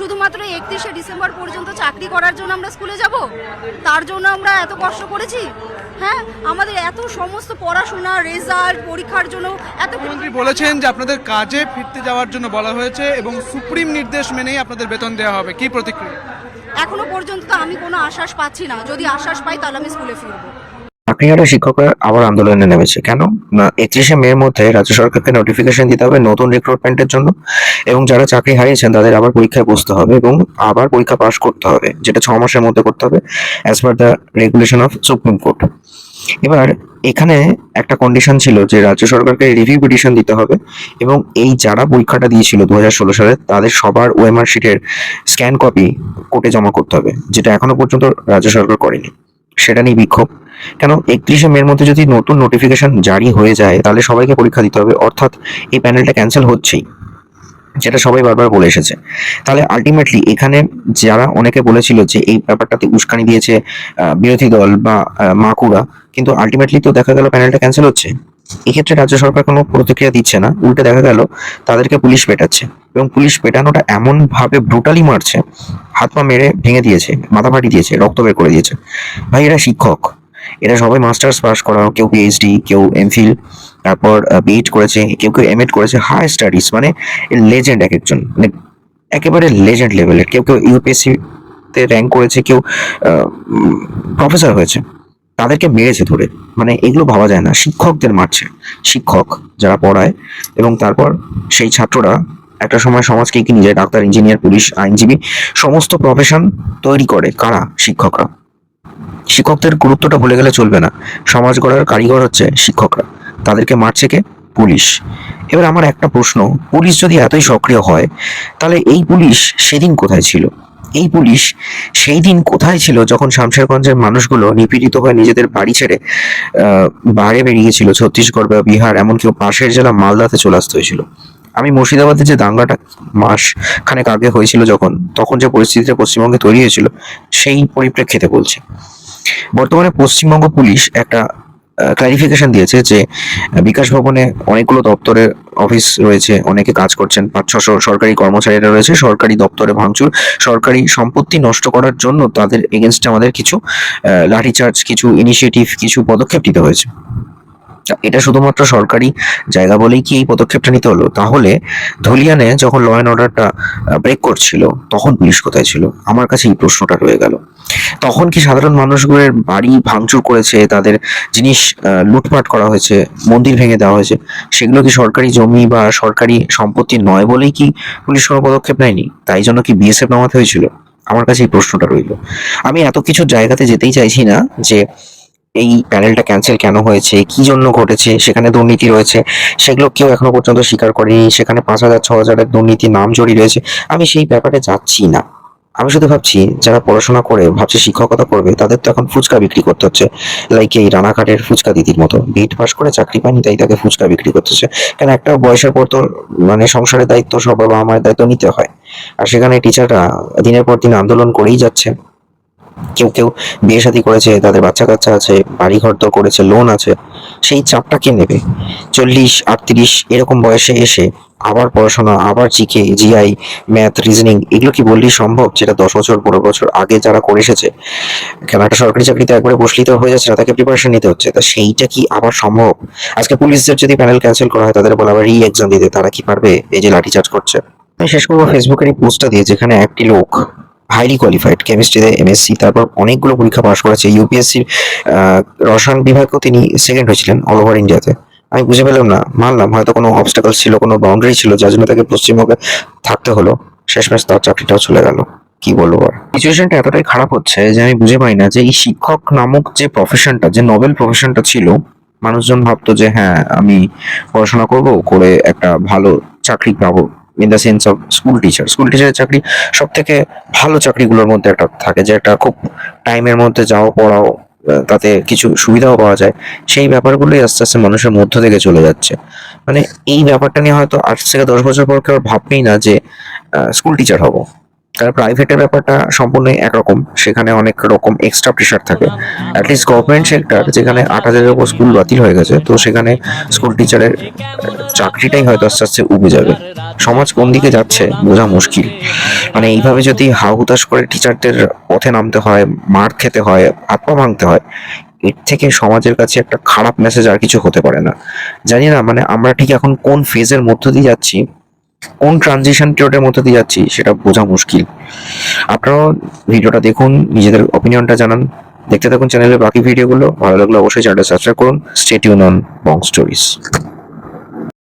শুধুমাত্র একত্রিশে ডিসেম্বর পর্যন্ত চাকরি করার জন্য আমরা স্কুলে যাব? তার জন্য আমরা এত কষ্ট করেছি? হ্যাঁ আমাদের এত সমস্ত পড়াশোনা রেজাল্ট পরীক্ষার জন্য এত মুখ্যমন্ত্রী বলেছেন যে আপনাদের কাজে ফিরতে যাওয়ার জন্য বলা হয়েছে এবং সুপ্রিম নির্দেশ মেনেই আপনাদের বেতন দেওয়া হবে। কি প্রতিক্রিয়া? এখনও পর্যন্ত তো আমি কোনো আশ্বাস পাচ্ছি না। যদি আশ্বাস পাই তাহলে আমি স্কুলে ফিরবো। চাকরিহারা শিক্ষকরা আবার আন্দোলনে নেমেছে। কেন? না, একত্রিশে মের মধ্যে রাজ্য সরকারকে নোটিফিকেশন দিতে হবে নতুন রিক্রুটমেন্টের জন্য এবং যারা চাকরি হারিয়েছেন তাদের আবার পরীক্ষায় বসতে হবে এবং আবার পরীক্ষা পাশ করতে হবে, যেটা ছ মাসের মধ্যে করতে হবে as per the regulation of supreme court এবার, এখানে একটা কন্ডিশন ছিল যে রাজ্য সরকারকে রিভিউ পিটিশন দিতে হবে এবং এই যারা পরীক্ষাটা দিয়েছিল দু হাজার ষোলো সালে, তাদের সবার ওএমআর শিটের স্ক্যান কপি কোর্টে জমা করতে হবে, যেটা এখনও পর্যন্ত রাজ্য সরকার করেনি। সেটা নিয়ে বিক্ষোভ। কেন? একত্রিশে মের মধ্যে যদি নতুন নোটিফিকেশন জারি হয়ে যায়, তাহলে সবাইকে পরীক্ষা দিতে হবে। অর্থাৎ এই প্যানেলটা ক্যান্সেল হচ্ছেই, যেটা সবাই বারবার বলে এসেছে। তাহলে আলটিমেটলি এখানে যারা অনেকে বলেছিল যে এই ব্যাপারটাতে উস্কানি দিয়েছে বিরোধী দল বা মাকুড়া কিন্তু আলটিমেটলি তো দেখা গেল প্যানেলটা ক্যান্সেল হচ্ছে। এক্ষেত্রে রাজ্য সরকার কোনো প্রতিক্রিয়া দিচ্ছে না। উল্টে দেখা গেল তাদেরকে পুলিশ পেটাচ্ছে এবং পুলিশ পেটানোটা এমন ভাবে ব্রুটালি মারছে, হাত পা মেরে ভেঙে দিয়েছে, মাথা ফাটি দিয়েছে, রক্ত বের করে দিয়েছে। ভাই, এরা শিক্ষক। এরা সবাই মাস্টার্স পাস করা কেউ পিএইচডি কেউ এমফিল তারপর বিএড করেছে, কেউ কেউ এমএড করেছে হাই স্টাডিজ মানে লেজেন্ড এক একজন মানে একেবারে লেজেন্ড লেভেলের কেউ কেউ ইউপিএসসি তে র্যাঙ্ক করেছে, কেউ প্রফেসর হয়েছে। তাদেরকে মেরেছে ধরে। মানে এগুলো ভাবা যায় না। শিক্ষকদের মারছে। শিক্ষক যারা পড়ায় এবং তারপর সেই ছাত্ররা একটা সময় সমাজকে কি যায় ডাক্তার, ইঞ্জিনিয়ার, পুলিশ, আইনজীবী সমস্ত প্রফেশন তৈরি করে। কারা? শিক্ষকরা। শিক্ষকদের গুরুত্বটা ভুলে গেলে চলবে না। সমাজ গড়ার কারিগর হচ্ছে শিক্ষকরা। তাদেরকে মারছে কে? পুলিশ। এবার আমার একটা প্রশ্ন, পুলিশ যদি এতই সক্রিয় হয়, তাহলে এই পুলিশ সেদিন কোথায় ছিল? এই পুলিশ সেই দিন কোথায় ছিল যখন শামশেরগঞ্জের মানুষগুলো নিপীড়িত হয়ে নিজেদের বাড়ি ছেড়ে বাইরে বেরিয়েছিল? ছত্তিশগড় বা বিহার, এমনকি পাশের জেলা মালদাতে চলে আসতে হয়েছিল। আমি মুর্শিদাবাদে যে দাঙ্গাটা মাস খানেক আগে হয়েছিল যখন, তখন যে পরিস্থিতিটা পশ্চিমবঙ্গে তৈরি হয়েছিল, সেই পরিপ্রেক্ষিতে বলছি। বর্তমানে পশ্চিমবঙ্গ পুলিশ একটা ক্লারিফিকেশন দিয়েছে যে, বিকাশ ভবনে অনেকগুলো দপ্তরে অফিস রয়েছে, অনেকে কাজ করছেন। পাঁচ, ছশো সরকারি কর্মচারীরা রয়েছে, সরকারি দপ্তরে ভাঙচুর, সরকারি সম্পত্তি নষ্ট করার জন্য তাদের এগেনস্টে আমাদের কিছু লাঠিচার্জ, কিছু ইনিশিয়েটিভ কিছু পদক্ষেপ নিতে হয়েছে। এটা শুধুমাত্র সরকারি জায়গা বলেই কি এই পদক্ষেপটা নিতে হলো? তাহলে ধুলিয়ানে যখন ল অ্যান্ড অর্ডারটা ব্রেক করছিল, তখন পুলিশ কোথায় ছিল? আমার কাছে এই প্রশ্নটা রয়ে গেল। তখন কি সাধারণ মানুষগুলোর বাড়ি ভাঙচুর করেছে, তাদের জিনিস লুটপাট করা হয়েছে, মন্দির ভেঙে দেওয়া হয়েছে, সেগুলো কি সরকারি জমি বা সরকারি সম্পত্তি নয় বলেই কি পুলিশ কোনো পদক্ষেপ নেয়নি? তাই জন্য কি বিএসএফ নামাতে হয়েছিল? আমার কাছে এই প্রশ্নটা রইল। আমি এত কিছু জায়গাতে যেতেই চাইছি না যে এই প্যানেলটা ক্যান্সেল কেন হয়েছে? কি জন্য ঘটেছে? সেখানে দুর্নীতি রয়েছে। সেগুলো কেউ এখনও পর্যন্ত স্বীকার করেনি। সেখানে পাঁচ হাজার, ছ হাজারের দুর্নীতি নাম জড়িয়ে রয়েছে। আমি সেই ব্যাপারে যাচ্ছি না। আমি শুধু ভাবছি, যারা পড়াশোনা করে, ভাবছে শিক্ষকতা করবে, তাদের তো এখন ফুচকা বিক্রি করতে হচ্ছে। লাইক এই রানাঘাটের ফুচকা দিদির মতো। বিট পাস করে চাকরি পায়নি, তাই তাকে ফুচকা বিক্রি করতে হচ্ছে। কেন একটা বয়সের পর তো মানে সংসারের দায়িত্ব সব বাবা মায়ের দায়িত্ব নিতে হয়। আর সেখানে টিচাররা দিনের পর দিন আন্দোলন করেই যাচ্ছে। কেউ কেউ বিয়ে শাদী করেছে, তাদের বাচ্চা কাচ্চা আছে বাড়ি ঘর তো করেছে লোন আছে, সেই চাপটা কে নেবে? চল্লিশ, আটত্রিশ, এরকম বয়সে এসে আবার পড়াশোনা, আবার জিকে জিআই ম্যাথ রিজনিং এগুলো কি বললেই সম্ভব? যেটা দশ বছর, পনেরো বছর আগে যারা করে এসেছে, কেন একটা সরকারি চাকরিতে একবারে বসলেই তো হয়ে যাচ্ছে না, তাকে প্রিপারেশন নিতে হচ্ছে, তা সেইটা কি আবার সম্ভব? আজকে পুলিশদের যদি প্যানেল ক্যান্সেল করা হয়, তাদের বলে আবার রি এক্সাম দিতে, তারা কি পারবে? এই যে লাঠিচার্জ করছে। শেষ করব ফেসবুকের এই পোস্টটা দিয়ে, যেখানে একটি লোক হাইলি কোয়ালিফাইড কেমিস্ট্রিতে এমএসসি তারপর অনেকগুলো পরীক্ষা পাশ করেছে। ইউপিএসসির রসায়ন বিভাগেও তিনি সেকেন্ড হয়েছিলেন অল ওভার ইন্ডিয়াতে আমি বুঝে পেলাম না, মানলাম, হয়তো কোনো অবস্টাকল ছিল, কোনো বাউন্ডারি ছিল, যার জন্য তাকে পশ্চিমবঙ্গে থাকতে হলো। শেষমেশ তার চাকরিটাও চলে গেল। কি বলব আর? সিচুয়েশনটা এতটাই খারাপ হচ্ছে যে আমি বুঝে পাই না যে এই শিক্ষক নামক যে প্রফেশনটা যে নোবেল প্রফেশনটা ছিল, মানুষজন ভাবতো যে হ্যাঁ আমি পড়াশোনা করব, করে একটা ভালো চাকরি পাবো। In the sense of school teacher school টিচারের চাকরি সব থেকে ভালো চাকরিগুলোর মধ্যে একটা থাকে, যে একটা খুব টাইমের মধ্যে যাও, পড়াও, তাতে কিছু সুবিধাও পাওয়া যায়। সেই ব্যাপারগুলোই আস্তে আস্তে মানুষের মধ্য থেকে চলে যাচ্ছে। মানে এই ব্যাপারটা নিয়ে হয়তো আট থেকে দশ বছর পর কেউ ভাববেই না যে স্কুল টিচার হব। কারণ প্রাইভেটের ব্যাপারটা সম্পূর্ণ একরকম। সেখানে অনেক রকম এক্সট্রা প্রেশার থাকে। অ্যাটলিস্ট গভর্নমেন্ট সেক্টর যেখানে আট হাজারের উপর স্কুল বাতিল হয়ে গেছে, তো সেখানে স্কুল টিচারের চাকরিটাই হয়তো আস্তে আস্তে উবে যাবে। সমাজ কোন দিকে যাচ্ছে বোঝা মুশকিল। মানে এইভাবে যদি হাউ হুতাশ করে টিচারদের পথে নামতে হয়, মার খেতে হয় পা ভাঙতে হয়, এর থেকে সমাজের কাছে একটা খারাপ মেসেজ আর কিছু হতে পারে না। জানি না মানে আমরা ঠিক এখন কোন ফেজের মধ্য দিয়ে যাচ্ছি কোন ট্রানজিশন পিরিয়ডের মধ্যে দিয়ে যাচ্ছি সেটা বোঝা মুশকিল। আপনারাও ভিডিওটা দেখুন, নিজেদের অপিনিয়নটা জানান। দেখতে থাকুন চ্যানেলের বাকি ভিডিওগুলো ভালো লাগলে অবশ্যই চ্যানেলটা সাবস্ক্রাইব করুন। Stay tuned on Bong stories